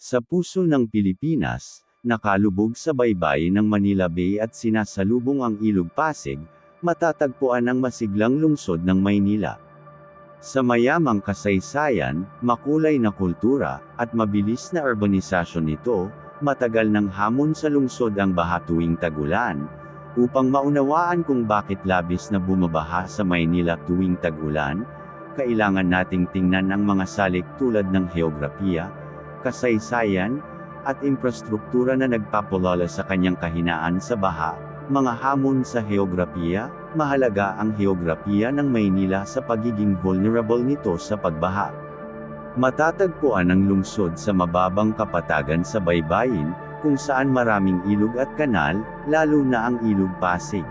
Sa puso ng Pilipinas, nakalubog sa baybayin ng Manila Bay at sinasalubong ang Ilog Pasig, matatagpuan ang masiglang lungsod ng Maynila. Sa mayamang kasaysayan, makulay na kultura, at mabilis na urbanisasyon nito, matagal ng hamon sa lungsod ang baha tuwing tagulan, upang maunawaan kung bakit labis na bumabaha sa Maynila tuwing tag-ulan, kailangan nating tingnan ang mga salik tulad ng heograpiya, kasaysayan, at infrastruktura na nagpapulala sa kanyang kahinaan sa baha, mga hamon sa heograpiya, mahalaga ang heograpiya ng Maynila sa pagiging vulnerable nito sa pagbaha. Matatagpuan ang lungsod sa mababang kapatagan sa baybayin, kung saan maraming ilog at kanal, lalo na ang ilog Pasig.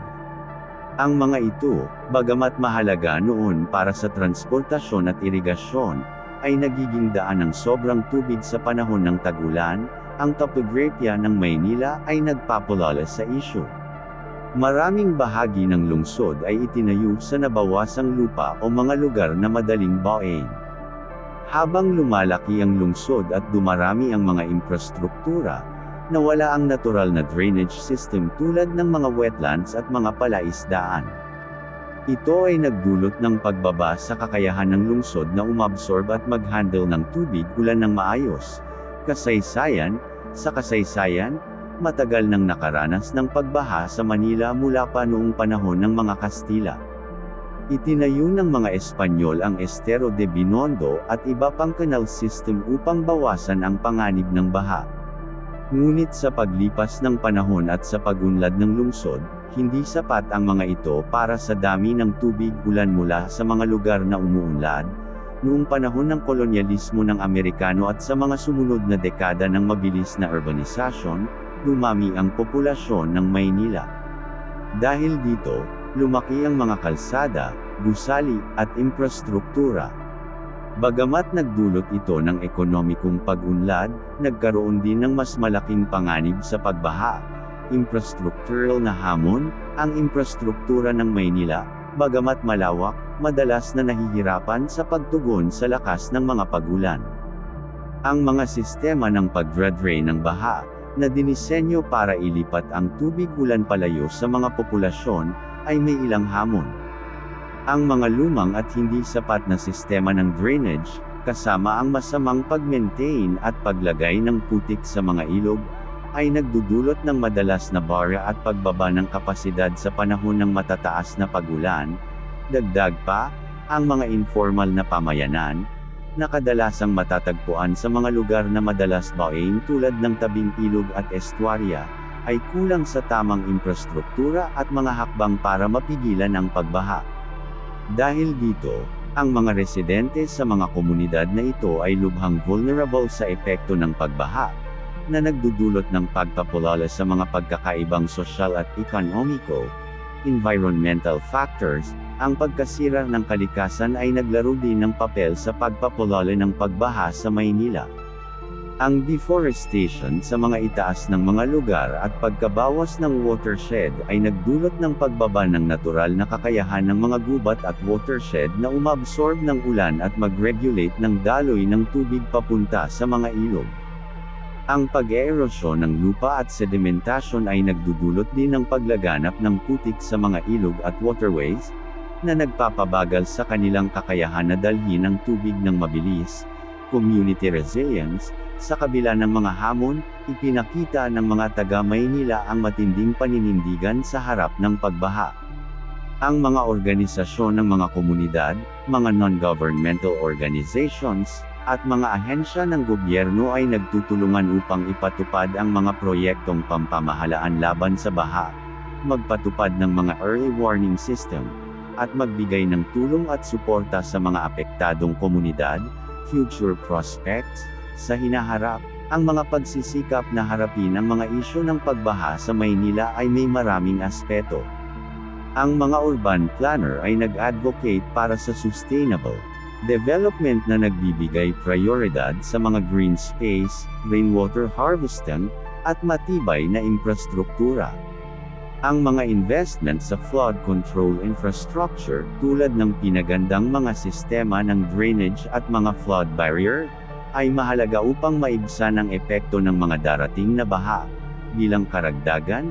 Ang mga ito, bagamat mahalaga noon para sa transportasyon at irigasyon, ay nagiging daan ng sobrang tubig sa panahon ng tagulan, ang topography ng Maynila ay nagpapulala sa isyu. Maraming bahagi ng lungsod ay itinayo sa nabawasang lupa o mga lugar na madaling bawain. Habang lumalaki ang lungsod at dumarami ang mga infrastruktura, nawala ang natural na drainage system tulad ng mga wetlands at mga palaisdaan. Ito ay nagdulot ng pagbaba sa kakayahan ng lungsod na umabsorb at mag-handle ng tubig ulan ng maayos. Kasaysayan, sa kasaysayan, matagal nang nakaranas ng pagbaha sa Manila mula pa noong panahon ng mga Kastila. Itinayo ng mga Espanyol ang Estero de Binondo at iba pang canal system upang bawasan ang panganib ng baha. Ngunit sa paglipas ng panahon at sa pagunlad ng lungsod, hindi sapat ang mga ito para sa dami ng tubig ulan mula sa mga lugar na umuunlad, noong panahon ng kolonyalismo ng Amerikano at sa mga sumunod na dekada ng mabilis na urbanisasyon, dumami ang populasyon ng Maynila. Dahil dito, lumaki ang mga kalsada, gusali, at infrastruktura. Bagamat nagdulot ito ng ekonomikong pag-unlad, nagkaroon din ng mas malaking panganib sa pagbaha. Infrastructural na hamon, ang infrastruktura ng Maynila, bagamat malawak, madalas na nahihirapan sa pagtugon sa lakas ng mga pagulan. Ang mga sistema ng pag-drain ng baha, na dinisenyo para ilipat ang tubig ulan palayo sa mga populasyon, ay may ilang hamon. Ang mga lumang at hindi sapat na sistema ng drainage, kasama ang masamang pag-maintain at paglagay ng putik sa mga ilog, ay nagdudulot ng madalas na bara at pagbaba ng kapasidad sa panahon ng matataas na pagulan. Dagdag pa, ang mga informal na pamayanan, na kadalasang matatagpuan sa mga lugar na madalas bawain tulad ng tabing ilog at estuarya, ay kulang sa tamang infrastruktura at mga hakbang para mapigilan ang pagbaha. Dahil dito, ang mga residente sa mga komunidad na ito ay lubhang vulnerable sa epekto ng pagbaha, na nagdudulot ng pagpapulala sa mga pagkakaibang sosyal at ekonomiko, environmental factors, ang pagkasira ng kalikasan ay naglaro din ng papel sa pagpapulala ng pagbaha sa Maynila. Ang deforestation sa mga itaas ng mga lugar at pagkabawas ng watershed ay nagdulot ng pagbaba ng natural na kakayahan ng mga gubat at watershed na umabsorb ng ulan at mag-regulate ng daloy ng tubig papunta sa mga ilog. Ang pag-erosyon ng lupa at sedimentasyon ay nagdudulot din ng paglaganap ng putik sa mga ilog at waterways, na nagpapabagal sa kanilang kakayahan na dalhin ang tubig ng mabilis. Community resilience, sa kabila ng mga hamon, ipinakita ng mga taga Maynila ang matinding paninindigan sa harap ng pagbaha. Ang mga organisasyon ng mga komunidad, mga non-governmental organizations, at mga ahensya ng gobyerno ay nagtutulungan upang ipatupad ang mga proyektong pampamahalaan laban sa baha, magpatupad ng mga early warning system, at magbigay ng tulong at suporta sa mga apektadong komunidad, future prospects, sa hinaharap, ang mga pagsisikap na harapin ang mga isyo ng pagbaha sa Maynila ay may maraming aspeto. Ang mga urban planner ay nag-advocate para sa sustainable development na nagbibigay prioridad sa mga green space, rainwater harvesting, at matibay na infrastruktura. Ang mga investment sa flood control infrastructure tulad ng pinagandang mga sistema ng drainage at mga flood barrier, ay mahalaga upang maibsan ang epekto ng mga darating na baha. Bilang karagdagan,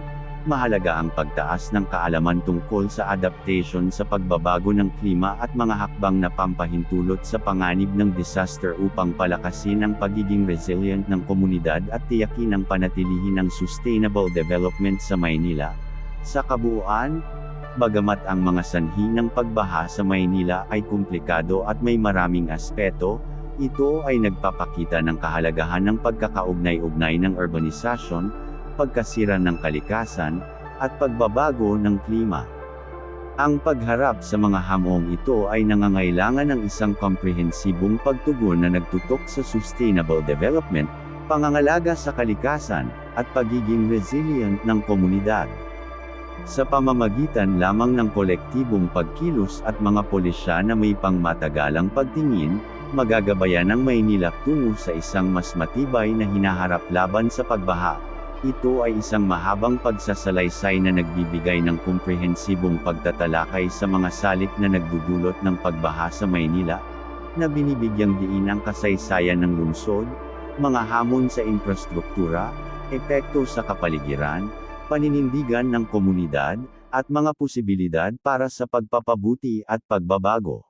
mahalaga ang pagtaas ng kaalaman tungkol sa adaptation sa pagbabago ng klima at mga hakbang na pampahintulot sa panganib ng disaster upang palakasin ang pagiging resilient ng komunidad at tiyakin ang panatilihin ng sustainable development sa Maynila. Sa kabuuan, bagamat ang mga sanhi ng pagbaha sa Maynila ay komplikado at may maraming aspeto, ito ay nagpapakita ng kahalagahan ng pagkakaugnay-ugnay ng urbanisasyon, pagkasira ng kalikasan, at pagbabago ng klima. Ang pagharap sa mga hamong ito ay nangangailangan ng isang komprehensibong pagtugon na nagtutok sa sustainable development, pangangalaga sa kalikasan, at pagiging resilient ng komunidad. Sa pamamagitan lamang ng kolektibong pagkilos at mga pulisya na may pangmatagalang pagtingin, magagabayan ang Maynila tungo sa isang mas matibay na hinaharap laban sa pagbaha. Ito ay isang mahabang pagsasalaysay na nagbibigay ng komprehensibong pagtatalakay sa mga salik na nagdudulot ng pagbaha sa Maynila, na binibigyang diin ang kasaysayan ng lungsod, mga hamon sa infrastruktura, epekto sa kapaligiran, paninindigan ng komunidad, at mga posibilidad para sa pagpapabuti at pagbabago.